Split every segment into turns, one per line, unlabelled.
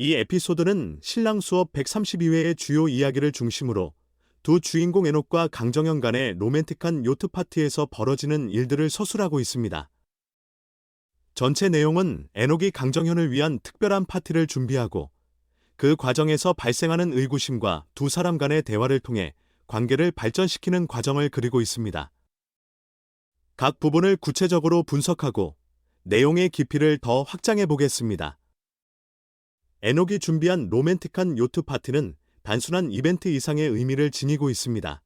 이 에피소드는 신랑 수업 132회의 주요 이야기를 중심으로 두 주인공 에녹과 강정현 간의 로맨틱한 요트 파티에서 벌어지는 일들을 서술하고 있습니다. 전체 내용은 에녹이 강정현을 위한 특별한 파티를 준비하고 그 과정에서 발생하는 의구심과 두 사람 간의 대화를 통해 관계를 발전시키는 과정을 그리고 있습니다. 각 부분을 구체적으로 분석하고 내용의 깊이를 더 확장해 보겠습니다. 에녹이 준비한 로맨틱한 요트 파티는 단순한 이벤트 이상의 의미를 지니고 있습니다.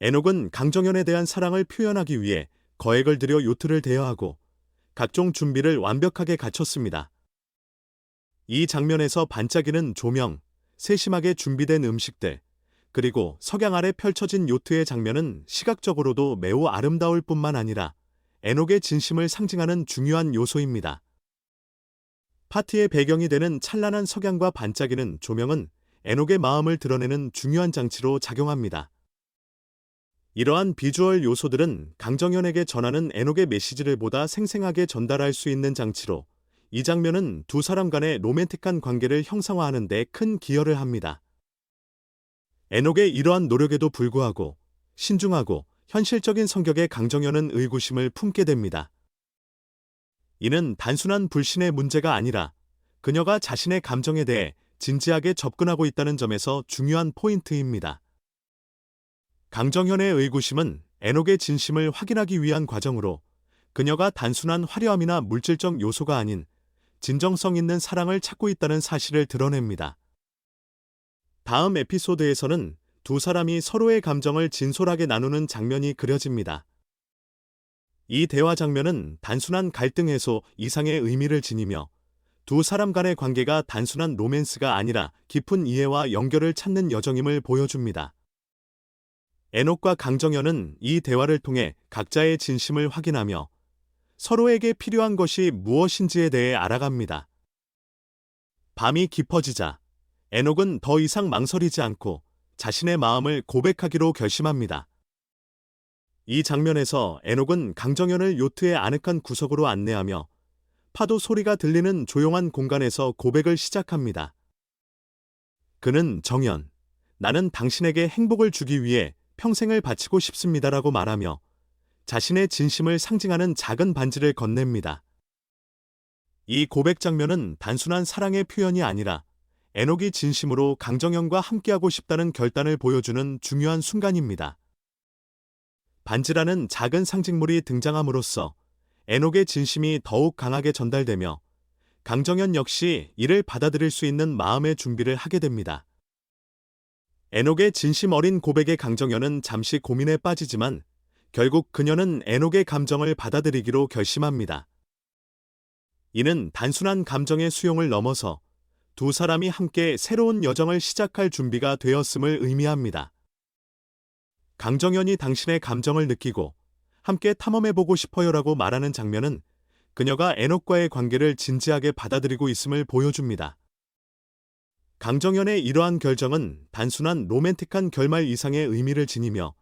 에녹은 강정현에 대한 사랑을 표현하기 위해 거액을 들여 요트를 대여하고 각종 준비를 완벽하게 갖췄습니다. 이 장면에서 반짝이는 조명, 세심하게 준비된 음식들, 그리고 석양 아래 펼쳐진 요트의 장면은 시각적으로도 매우 아름다울 뿐만 아니라 에녹의 진심을 상징하는 중요한 요소입니다. 파티의 배경이 되는 찬란한 석양과 반짝이는 조명은 에녹의 마음을 드러내는 중요한 장치로 작용합니다. 이러한 비주얼 요소들은 강정현에게 전하는 에녹의 메시지를 보다 생생하게 전달할 수 있는 장치로 이 장면은 두 사람 간의 로맨틱한 관계를 형상화하는 데 큰 기여를 합니다. 에녹의 이러한 노력에도 불구하고 신중하고 현실적인 성격의 강정현은 의구심을 품게 됩니다. 이는 단순한 불신의 문제가 아니라 그녀가 자신의 감정에 대해 진지하게 접근하고 있다는 점에서 중요한 포인트입니다. 강정현의 의구심은 에녹의 진심을 확인하기 위한 과정으로 그녀가 단순한 화려함이나 물질적 요소가 아닌 진정성 있는 사랑을 찾고 있다는 사실을 드러냅니다. 다음 에피소드에서는 두 사람이 서로의 감정을 진솔하게 나누는 장면이 그려집니다. 이 대화 장면은 단순한 갈등 해소 이상의 의미를 지니며 두 사람 간의 관계가 단순한 로맨스가 아니라 깊은 이해와 연결을 찾는 여정임을 보여줍니다. 에녹과 강정현은 이 대화를 통해 각자의 진심을 확인하며 서로에게 필요한 것이 무엇인지에 대해 알아갑니다. 밤이 깊어지자 에녹은 더 이상 망설이지 않고 자신의 마음을 고백하기로 결심합니다. 이 장면에서 에녹은 강정현을 요트의 아늑한 구석으로 안내하며 파도 소리가 들리는 조용한 공간에서 고백을 시작합니다. 그는 정연, 나는 당신에게 행복을 주기 위해 평생을 바치고 싶습니다라고 말하며 자신의 진심을 상징하는 작은 반지를 건넵니다. 이 고백 장면은 단순한 사랑의 표현이 아니라 에녹이 진심으로 강정현과 함께하고 싶다는 결단을 보여주는 중요한 순간입니다. 반지라는 작은 상징물이 등장함으로써 에녹의 진심이 더욱 강하게 전달되며 강정현 역시 이를 받아들일 수 있는 마음의 준비를 하게 됩니다. 에녹의 진심 어린 고백에 강정현은 잠시 고민에 빠지지만 결국 그녀는 에녹의 감정을 받아들이기로 결심합니다. 이는 단순한 감정의 수용을 넘어서 두 사람이 함께 새로운 여정을 시작할 준비가 되었음을 의미합니다. 강정현이 당신의 감정을 느끼고 함께 탐험해보고 싶어요라고 말하는 장면은 그녀가 에녹과의 관계를 진지하게 받아들이고 있음을 보여줍니다. 강정현의 이러한 결정은 단순한 로맨틱한 결말 이상의 의미를 지니며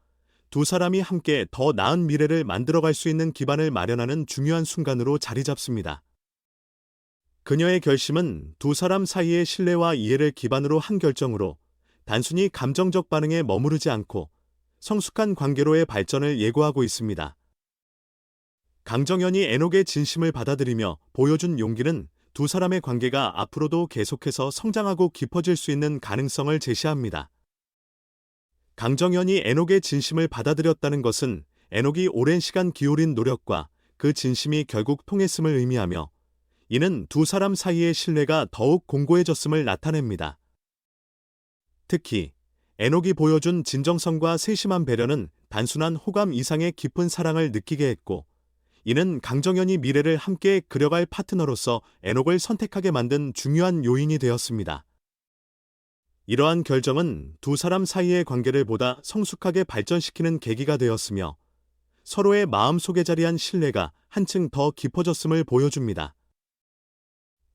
두 사람이 함께 더 나은 미래를 만들어갈 수 있는 기반을 마련하는 중요한 순간으로 자리 잡습니다. 그녀의 결심은 두 사람 사이의 신뢰와 이해를 기반으로 한 결정으로 단순히 감정적 반응에 머무르지 않고 성숙한 관계로의 발전을 예고하고 있습니다. 강정현이 에녹의 진심을 받아들이며 보여준 용기는 두 사람의 관계가 앞으로도 계속해서 성장하고 깊어질 수 있는 가능성을 제시합니다. 강정현이 에녹의 진심을 받아들였다는 것은 에녹이 오랜 시간 기울인 노력과 그 진심이 결국 통했음을 의미하며 이는 두 사람 사이의 신뢰가 더욱 공고해졌음을 나타냅니다. 특히 에녹이 보여준 진정성과 세심한 배려는 단순한 호감 이상의 깊은 사랑을 느끼게 했고 이는 강정현이 미래를 함께 그려갈 파트너로서 에녹을 선택하게 만든 중요한 요인이 되었습니다. 이러한 결정은 두 사람 사이의 관계를 보다 성숙하게 발전시키는 계기가 되었으며 서로의 마음속에 자리한 신뢰가 한층 더 깊어졌음을 보여줍니다.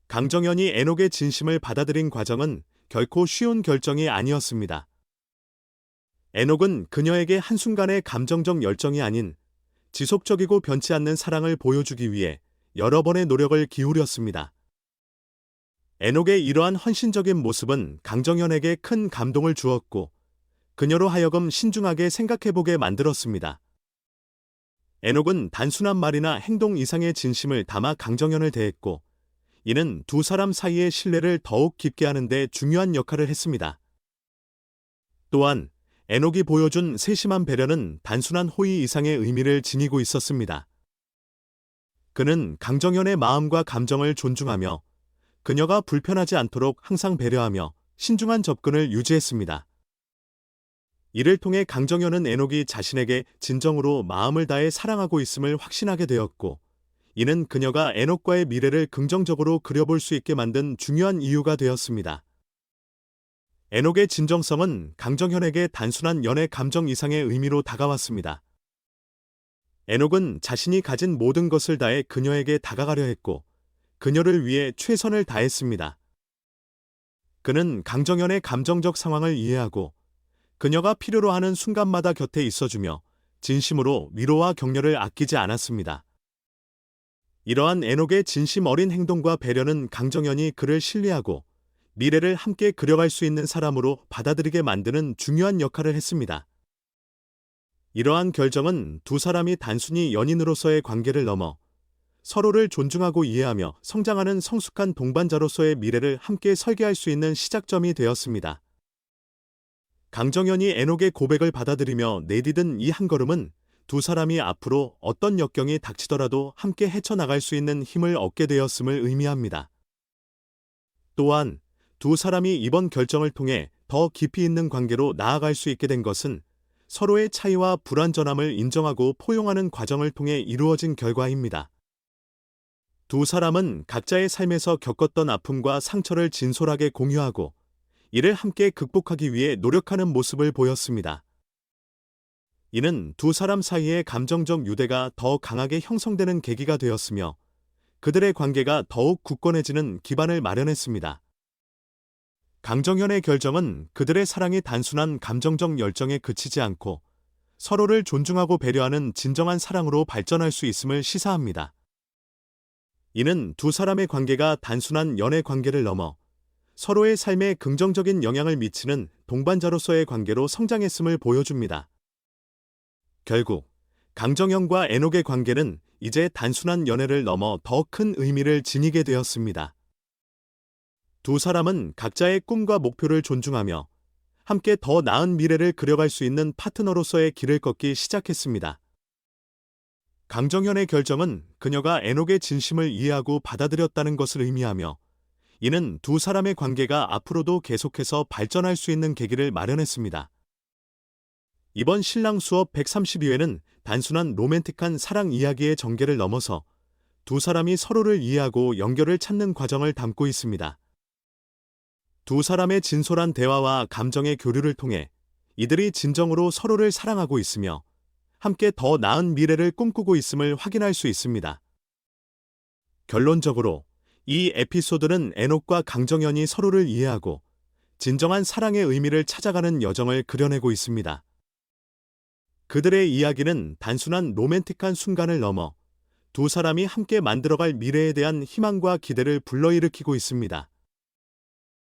강정현이 에녹의 진심을 받아들인 과정은 결코 쉬운 결정이 아니었습니다. 에녹은 그녀에게 한순간의 감정적 열정이 아닌 지속적이고 변치 않는 사랑을 보여주기 위해 여러 번의 노력을 기울였습니다. 에녹의 이러한 헌신적인 모습은 강정현에게 큰 감동을 주었고 그녀로 하여금 신중하게 생각해보게 만들었습니다. 에녹은 단순한 말이나 행동 이상의 진심을 담아 강정현을 대했고 이는 두 사람 사이의 신뢰를 더욱 깊게 하는 데 중요한 역할을 했습니다. 또한 에녹이 보여준 세심한 배려는 단순한 호의 이상의 의미를 지니고 있었습니다. 그는 강정현의 마음과 감정을 존중하며 그녀가 불편하지 않도록 항상 배려하며 신중한 접근을 유지했습니다. 이를 통해 강정현은 에녹이 자신에게 진정으로 마음을 다해 사랑하고 있음을 확신하게 되었고, 이는 그녀가 에녹과의 미래를 긍정적으로 그려볼 수 있게 만든 중요한 이유가 되었습니다. 에녹의 진정성은 강정현에게 단순한 연애 감정 이상의 의미로 다가왔습니다. 에녹은 자신이 가진 모든 것을 다해 그녀에게 다가가려 했고, 그녀를 위해 최선을 다했습니다. 그는 강정현의 감정적 상황을 이해하고, 그녀가 필요로 하는 순간마다 곁에 있어주며, 진심으로 위로와 격려를 아끼지 않았습니다. 이러한 에녹의 진심 어린 행동과 배려는 강정현이 그를 신뢰하고 미래를 함께 그려갈 수 있는 사람으로 받아들이게 만드는 중요한 역할을 했습니다. 이러한 결정은 두 사람이 단순히 연인으로서의 관계를 넘어 서로를 존중하고 이해하며 성장하는 성숙한 동반자로서의 미래를 함께 설계할 수 있는 시작점이 되었습니다. 강정현이 에녹의 고백을 받아들이며 내디딘 이한 걸음은 두 사람이 앞으로 어떤 역경이 닥치더라도 함께 헤쳐나갈 수 있는 힘을 얻게 되었음을 의미합니다. 또한 두 사람이 이번 결정을 통해 더 깊이 있는 관계로 나아갈 수 있게 된 것은 서로의 차이와 불완전함을 인정하고 포용하는 과정을 통해 이루어진 결과입니다. 두 사람은 각자의 삶에서 겪었던 아픔과 상처를 진솔하게 공유하고 이를 함께 극복하기 위해 노력하는 모습을 보였습니다. 이는 두 사람 사이의 감정적 유대가 더 강하게 형성되는 계기가 되었으며 그들의 관계가 더욱 굳건해지는 기반을 마련했습니다. 강정현의 결정은 그들의 사랑이 단순한 감정적 열정에 그치지 않고 서로를 존중하고 배려하는 진정한 사랑으로 발전할 수 있음을 시사합니다. 이는 두 사람의 관계가 단순한 연애 관계를 넘어 서로의 삶에 긍정적인 영향을 미치는 동반자로서의 관계로 성장했음을 보여줍니다. 결국 강정현과 에녹의 관계는 이제 단순한 연애를 넘어 더 큰 의미를 지니게 되었습니다. 두 사람은 각자의 꿈과 목표를 존중하며 함께 더 나은 미래를 그려갈 수 있는 파트너로서의 길을 걷기 시작했습니다. 강정현의 결정은 그녀가 에녹의 진심을 이해하고 받아들였다는 것을 의미하며 이는 두 사람의 관계가 앞으로도 계속해서 발전할 수 있는 계기를 마련했습니다. 이번 신랑 수업 132회는 단순한 로맨틱한 사랑 이야기의 전개를 넘어서 두 사람이 서로를 이해하고 연결을 찾는 과정을 담고 있습니다. 두 사람의 진솔한 대화와 감정의 교류를 통해 이들이 진정으로 서로를 사랑하고 있으며 함께 더 나은 미래를 꿈꾸고 있음을 확인할 수 있습니다. 결론적으로 이 에피소드는 에녹과 강정현이 서로를 이해하고 진정한 사랑의 의미를 찾아가는 여정을 그려내고 있습니다. 그들의 이야기는 단순한 로맨틱한 순간을 넘어 두 사람이 함께 만들어갈 미래에 대한 희망과 기대를 불러일으키고 있습니다.